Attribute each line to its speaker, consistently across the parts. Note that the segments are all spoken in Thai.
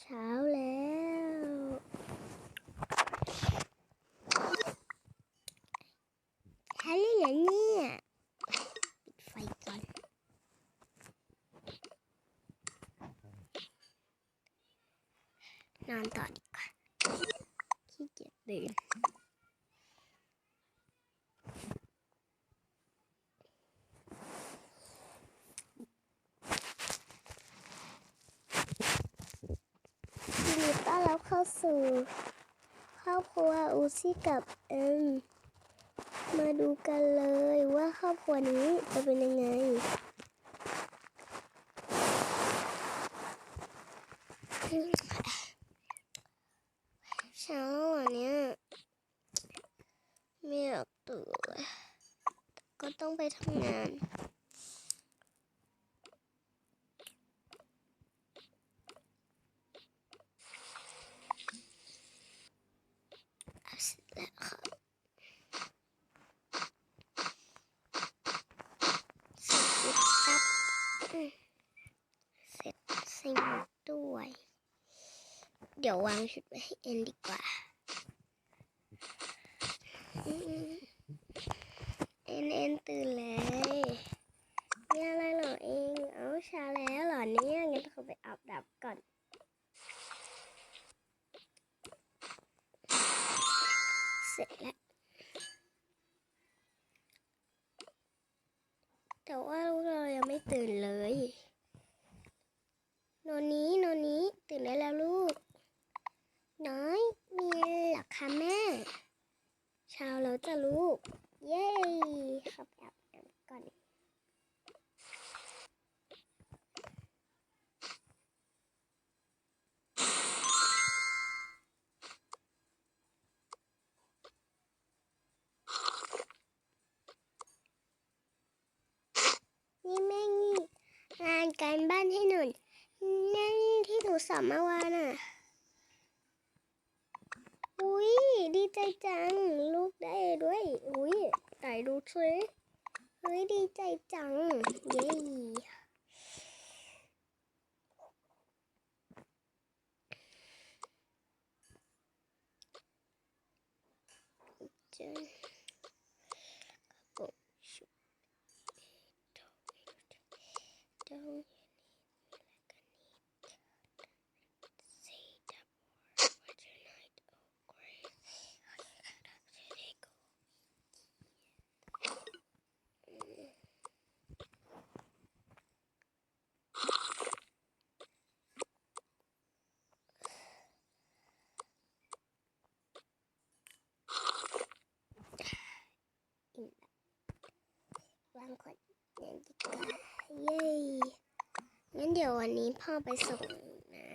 Speaker 1: เช้าแล้ว เช้าแล้วเหรอเนี่ยปิดไฟก่อน นอนต่อดีกว่าขี้เกียจตื่น ยินดีต้อนรับเข้า สู่ครอบครัวอูซี่กับเอ็มมาดูกันเลยว่าครอบครัวนี้จะเป็นยังไง เช้าวันนี้ไม่อยากตื่นก็ต้องไปทำงาน เอาเสร็จครับเสร็จสิ่งด้วย เดี๋ยววางชุดไว้ให้เอ็นดีกว่า เอ็นเอ็นตื่นเลยมีอะไรเหรอเอง เอาเช้าแล้วเหรอเนี่ยงั้นเขาไปอาบดับก่อน เสร็จแล้ว แต่ว่าลูกเรายังไม่ตื่นเลยนอนนี้นอนนี้ตื่นได้แล้วลูก น้อย มีเหรอคะแม่ เช้าแล้วจ้ะลูก เย้เขับอาบน้ำก่อน นี่แม่นี่งานการบ้านให้หนูนั่นที่หนู สอบเมื่อวานอะ อุ้ยดีใจจัง ลูกได้ด้วย อุ้ยไหนดูซิเฮ้ยดีใจจัง เย้จงกระโปรงชุด Don't say that word, but tonight, oh crazy. In วางขวดเย็นดีกว่าเย้งั้นเดี๋ยววันนี้พ่อไปส่งนะ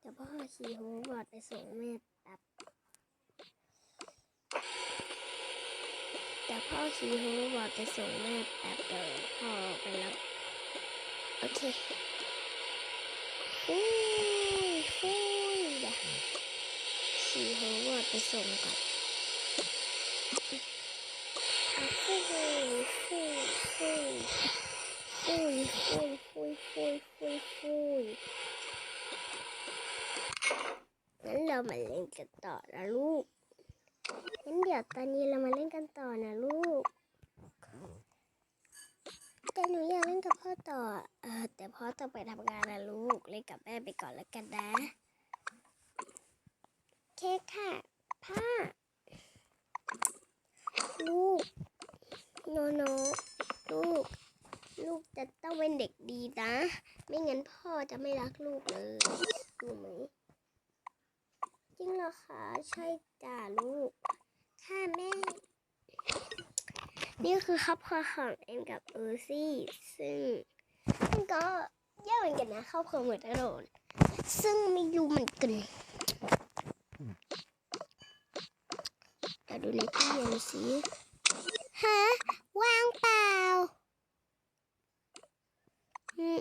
Speaker 1: เดี๋ยวพ่อขี่โฮูบอร์ดไปส่งแม่แป๊บเดี๋ยวพ่อขี่โฮูบอร์ดไปส่งแม่แป๊บเดี๋ยวพ่อไปรับโอเคฟูยฟูยเดี๋ยวขี่โฮูบอร์ดไปส่งก่อนอะฟูยฟูยฟูย ฟุยฟุยฟุยฟุยฟุยฟุยงั้นเรามาเล่น กันต่อนะลูกงั้นเดี๋ยวตอนนี้เรามาเล่นกันต่อนะลูก แต่หนูอยากเล่นกับพ่อต่อเออแต่พ่อต้องไปทำงานนะลูก เล่นกับแม่ไปก่อนแล้วกันนะโอเคค่ะพ่อลูกโนโนลูก ลูกจะต้องเป็นเด็กดีนะ ไม่งั้นพ่อจะไม่รักลูกเลยรู้ไหม ริงเหรอคะใช่จ้าลูก ค่ะแม่ นี่คือครอบครัวของเอ็มกับเออร์ซี่ ซึ่งมันก็แย่เหมือนกันนะครอบครัวเหมือนกันโดนซึ่งไม่รู้เหมือนกันเดี๋ยวดูในตู้เย็นสิฮะว่างเปล่าอืม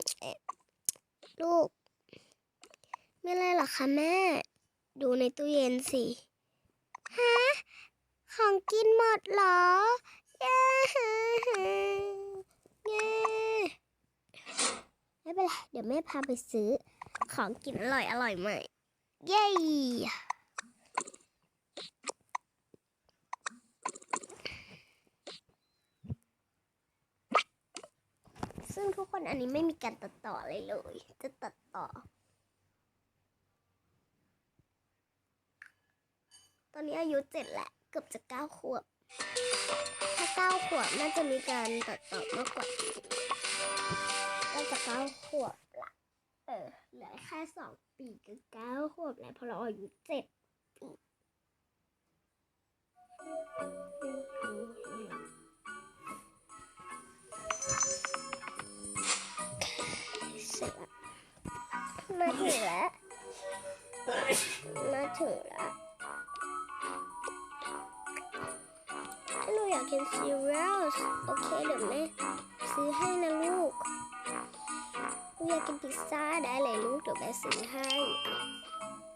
Speaker 1: ลูกไม่อะไรหรอคะแม่ ดูในตู้เย็นสิ ฮะ ของกินหมดเหรอเย้เย้ไม่ไม่เป็นไร เดี๋ยวแม่พาไปซื้อ ของกินอร่อยอร่อยใหม่ เย้ซึ่งทุกคนอันนี้ไม่มีการตัดต่ออะไรเลย จะตัดต่อ ตอนนี้อายุเจ็ดแหละ เกือบจะเก้าขวบ ถ้าเก้าขวบน่าจะมีการตัดต่อมากกว่านี้น่าจะเก้าขวบละเออเหลือแค่สองปีก็เก้าขวบแล้วเพราะเราอายุเจ็ดปีเสร็จละมาถึงแล้วมาถึงแล้ว ถ้าหนูอยากซีเรียลโอเคเดี๋ยวแม่ซื้อให้นะลูกอยากกินพิซซ่าได้เลยลูกเดี๋ยวแม่ซื้อให้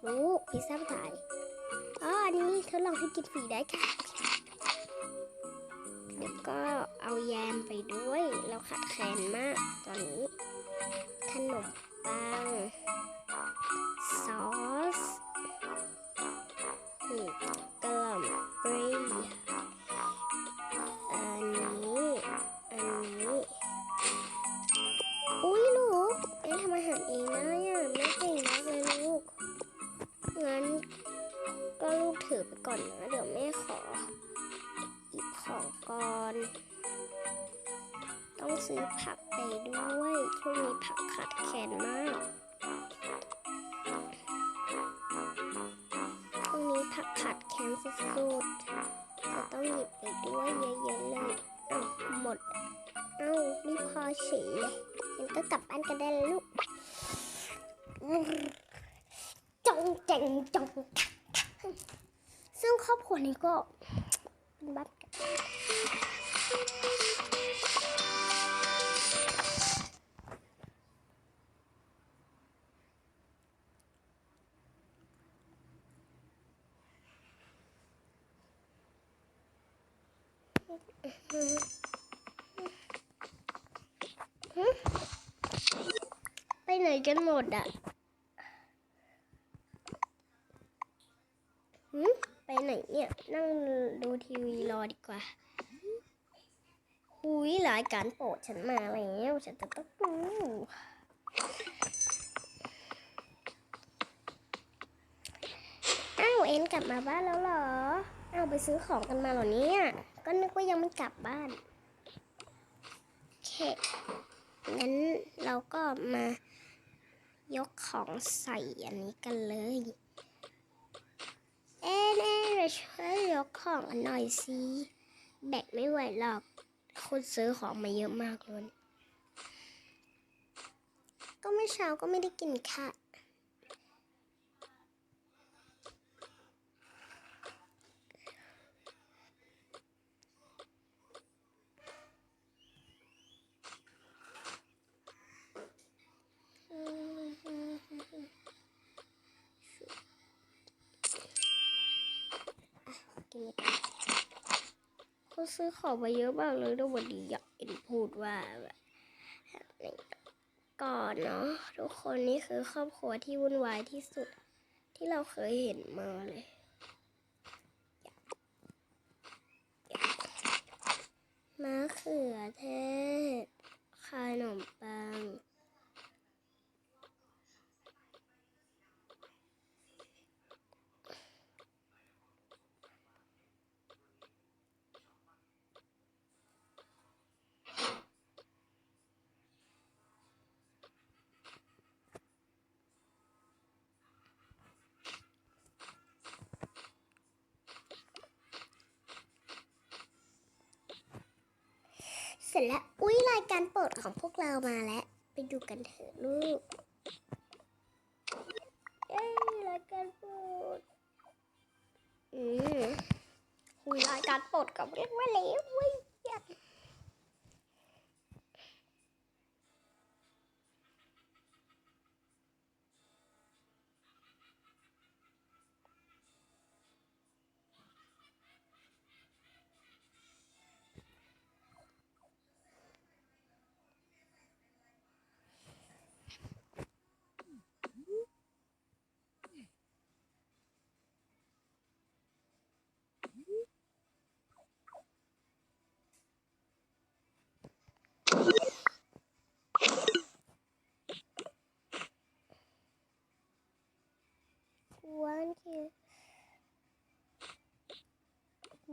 Speaker 1: ลูกพิซซ่าภาษาอะไรอ๋ออันนี้ทดลองให้กินฟรีได้ค่ะเดี๋ยวก็เอาแยมไปด้วย เราขาดแคลนมากตอนนี้ ขนมปัง ซื้อผักไปด้วยช่วงนี้ผักขาดแคลนมากช่วงนี้ผักขาดแคลนสุดๆจะต้องหยิบไปด้วยเยอะๆเลยอ้าวหมดเอ้าไม่พอเฉยเลยงั้นก็กลับบ้านกันได้แล้วลูกจงเจงจงซึ่งครอบครัวนี้ก็เป็นบ้าน ไปไหนกันหมดอะหืมไปไหนเนี่ยนั่งดูทีวีรอดีกว่าหุยรายการโปรดฉันมาแล้ว ฉันจะต้องดู เอ็นกลับมาบ้านแล้วเหรอ เอาไปซื้อของกันมาเหรอเนี่ย ก็นึกว่ายังไม่กลับบ้านโอเคงั้นเราก็มายกของใส่อันนี้กันเลย เอ๊ะเอ๊ะเราช่วยยกของกันหน่อยสิแบกไม่ไหวหรอกคนซื้อของมาเยอะมากเลย ก็เมื่อเช้าก็ไม่ได้กินค่ะกิ นไม่ได้เขาซื้อของมาเยอะมากเลยแล้ววันนี้อยากเอ็นพูดว่าแบบก่อนเนาะทุกคนนี่คือครอบครัวที่วุ่นวายที่สุด ที่เราเคยเห็นมาเลยมะเขือเทศขนมปัง เส ร็จแล้ว อุ้ยรายการโปรดของพวกเรามาแล้ว ไปดูกันเถอะลูก เย้รายการโปรด อืมคุยรายการโปรดกับเรียกว่าเล้วเว้ย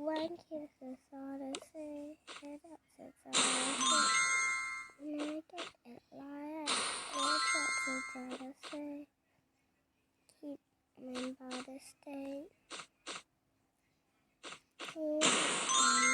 Speaker 1: When kisses on the sea, and upsets on the sea. Naked and lion, is all the sea. Keep me by the state. Keep me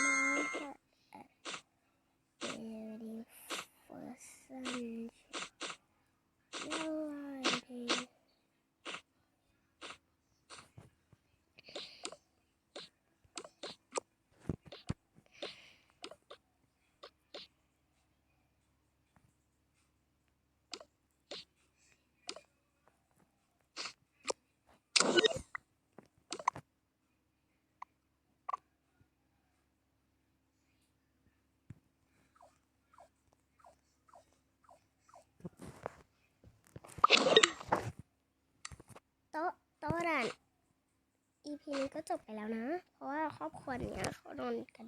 Speaker 1: ก็จบไปแล้วนะ เพราะว่าครอบครัวเนี้ยเขานอนกัน